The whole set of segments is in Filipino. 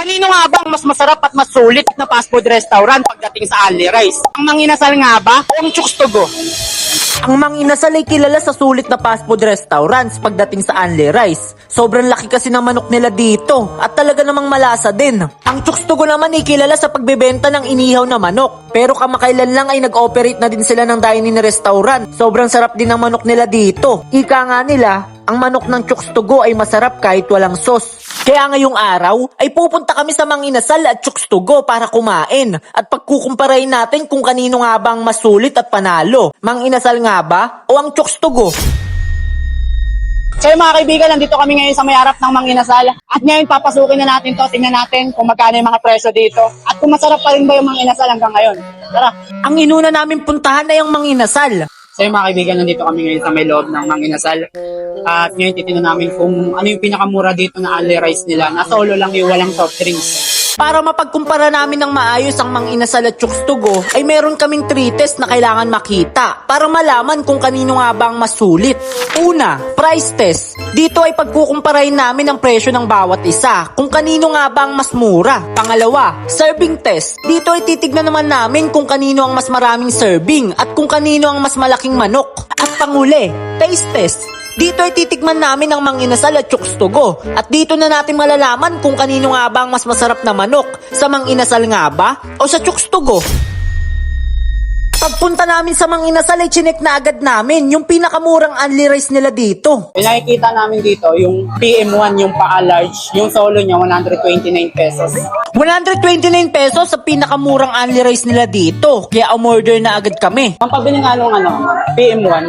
Kanino nga bang mas masarap at mas sulit na fast food restaurant pagdating sa Ali Rice? Ang manginasal nga ba o ang Chooks to go? Ang Mang Inasal ay kilala sa sulit na fast food restaurants pagdating sa Anli Rice. Sobrang laki kasi ng manok nila dito at talaga namang malasa din. Ang Chukstugo naman ay kilala sa pagbebenta ng inihaw na manok. Pero kamakailan lang ay nag-operate na din sila ng dining restaurant. Sobrang sarap din ng manok nila dito. Ika nga nila, ang manok ng Chukstugo ay masarap kahit walang sauce. Kaya ngayong araw ay pupunta kami sa Mang Inasal at Chukstugo para kumain at pagkukumparain natin kung kanino nga ba ang mas sulit at panalo. Mang Inasal nga ba o ang Chukstugo? So yung mga kaibigan, nandito kami ngayon sa may harap ng Manginasal. At ngayon papasukin na natin to, tingnan natin kung magkano yung mga presyo dito. At kung masarap pa rin ba yung Manginasal hanggang ngayon. Tara! Ang inuna namin puntahan ay ang Mang Inasal. So yung mga kaibigan, nandito kami ngayon sa may loob ng Manginasal. At ngayon titignan namin kung ano yung pinakamura dito na Ali Rice nila. Na solo lang yung walang soft drinks. Para mapagkumpara namin ng maayos ang Mang Inasal at Chukstugo, ay meron kaming three test na kailangan makita para malaman kung kanino nga ba ang mas sulit. Una, price test. Dito ay pagkukumparain namin ang presyo ng bawat isa, kung kanino nga ba ang mas mura. Pangalawa, serving test. Dito ay titignan naman namin kung kanino ang mas maraming serving at kung kanino ang mas malaking manok. At panguli, taste test. Dito ay titikman namin ang manginasal at chukstugo. At dito na natin malalaman kung kanino nga ba ang mas masarap na manok. Sa manginasal nga ba o sa chukstugo? Pagpunta namin sa manginasal ay chinek na agad namin yung pinakamurang unli rice nila dito. Yung nakikita namin dito, yung PM1, yung pa-large, yung solo niya, 129 pesos. 129 pesos sa pinakamurang unli rice nila dito. Kaya umorder na agad kami. Ang pabili nga nung ano, PM1,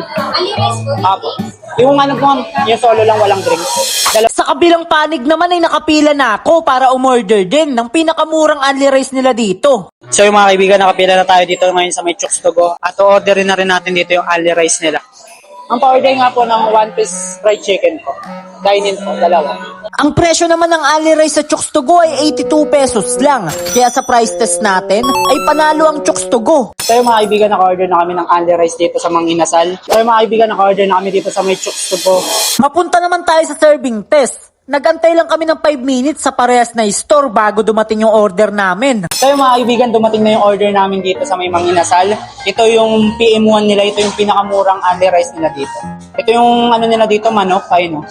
Apo. Yung ano po, yung solo lang walang drinks. Dalawa. Sa kabilang panig naman ay nakapila na ako para umorder din ng pinakamurang unli rice nila dito. So yung mga kaibigan, nakapila na tayo dito ngayon sa may Chooks to go. At orderin na rin natin dito yung ali rice nila. Ang pa-order nga po ng one piece fried chicken po. Dine-in po, dalawa. Ang presyo naman ng Ali Rice sa Chooks to Go ay 82 pesos lang. Kaya sa price test natin ay panalo ang Chooks to Go. So yung mga kaibigan, naka-order na kami ng ali rice dito sa Mang Inasal. So yung mga kaibigan, naka-order na kami dito sa may Chooks to go. Mapunta naman tayo sa serving test. Nagantay lang kami ng 5 minutes sa parehas na store bago dumating yung order namin. So yung mga kaibigan, dumating na yung order namin dito sa may Mang Inasal. Ito yung PM1 nila, ito yung pinakamurang ali rice nila dito. Ito yung ano nila dito, manok, ayun no.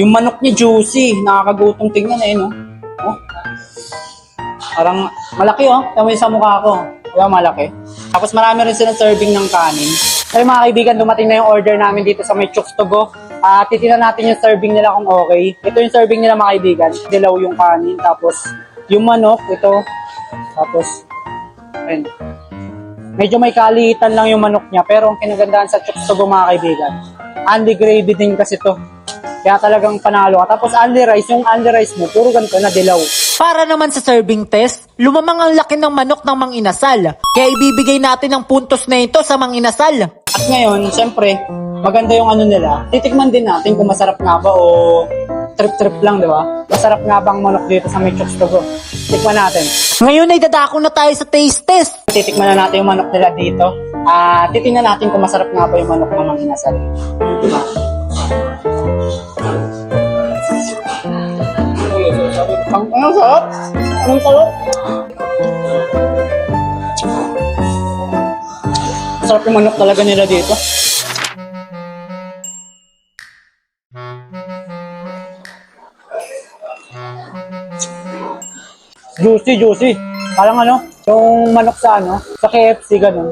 Yung manok niya juicy, nakakagutong tingnan eh no. Oh. Parang malaki oh, tama sa mukha ko. Kaya malaki. Tapos marami rin silang serving ng kanin. So yung mga kaibigan, dumating na yung order namin dito sa may Chooks to go. At titignan natin yung serving nila kung okay. Ito yung serving nila mga kaibigan. Dilaw yung kanin, tapos yung manok, ito. Tapos, ayun. Medyo may kalitan lang yung manok niya, pero ang kinagandaan sa Chooks to go mga kaibigan, only gravy din kasi to. Kaya talagang panalo ka. Tapos only rice, yung only rice mo, puro ganito na dilaw. Para naman sa serving test, lumamang ang laki ng manok ng Mang Inasal. Kaya ibibigay natin ang puntos na ito sa Mang Inasal. At ngayon, siyempre, maganda yung ano nila. Titikman din natin kung masarap nga ba o trip-trip lang, di ba? Masarap nga ba ang manok dito sa may Chooks to go? Tikman natin. Ngayon ay dadako na tayo sa taste test. Titikman na natin yung manok nila dito. Ah, titingnan natin kung masarap nga ba yung manok ng mga inasal. Diba? Ang ano sarap? Anong sarap? Sarap yung manok talaga nila dito. Juicy, juicy. Parang ano, yung manok sa ano, sa KFC ganun.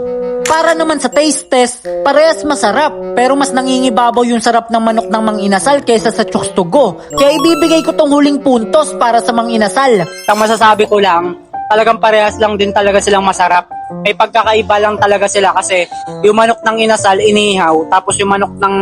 Para naman sa taste test, parehas masarap. Pero mas nangingibabaw yung sarap ng manok ng Mang Inasal kaysa sa Chooks to Go. Kaya ibibigay ko tong huling puntos para sa Mang Inasal. Ang masasabi ko lang, talagang parehas lang din talaga silang masarap. May pagkakaiba lang talaga sila kasi yung manok ng inasal, inihaw, tapos yung manok ng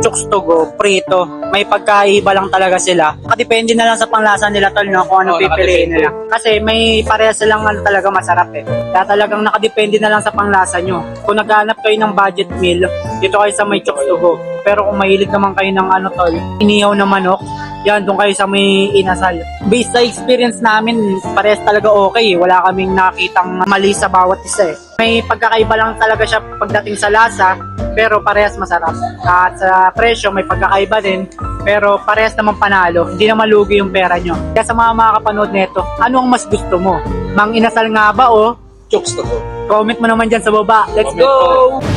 chooks to go, prito, may pagkaiba lang talaga sila. Nakadepende na lang sa panglasa nila tol no, kung anong pipiliin nila. Kasi may parehas silang ano talaga masarap eh. Kaya talagang nakadepende na lang sa panglasa nyo. Kung naghahanap kayo ng budget meal, dito kayo sa may chooks to go. Pero kung mahilig naman kayo ng ano tol, inihaw na manok, yan, doon kayo sa may inasal. Based sa experience namin, parehas talaga okay. Wala kaming nakitang mali sa bawat isa eh. May pagkakaiba lang talaga siya pagdating sa lasa, pero parehas masarap. At sa presyo, may pagkakaiba din. pero parehas naman panalo. Hindi naman lugi yung pera nyo. Kaya sa mga makakapanood nito, ano ang mas gusto mo? Mang inasal nga ba o Chokes to go. comment mo naman dyan sa baba. Let's Comment go!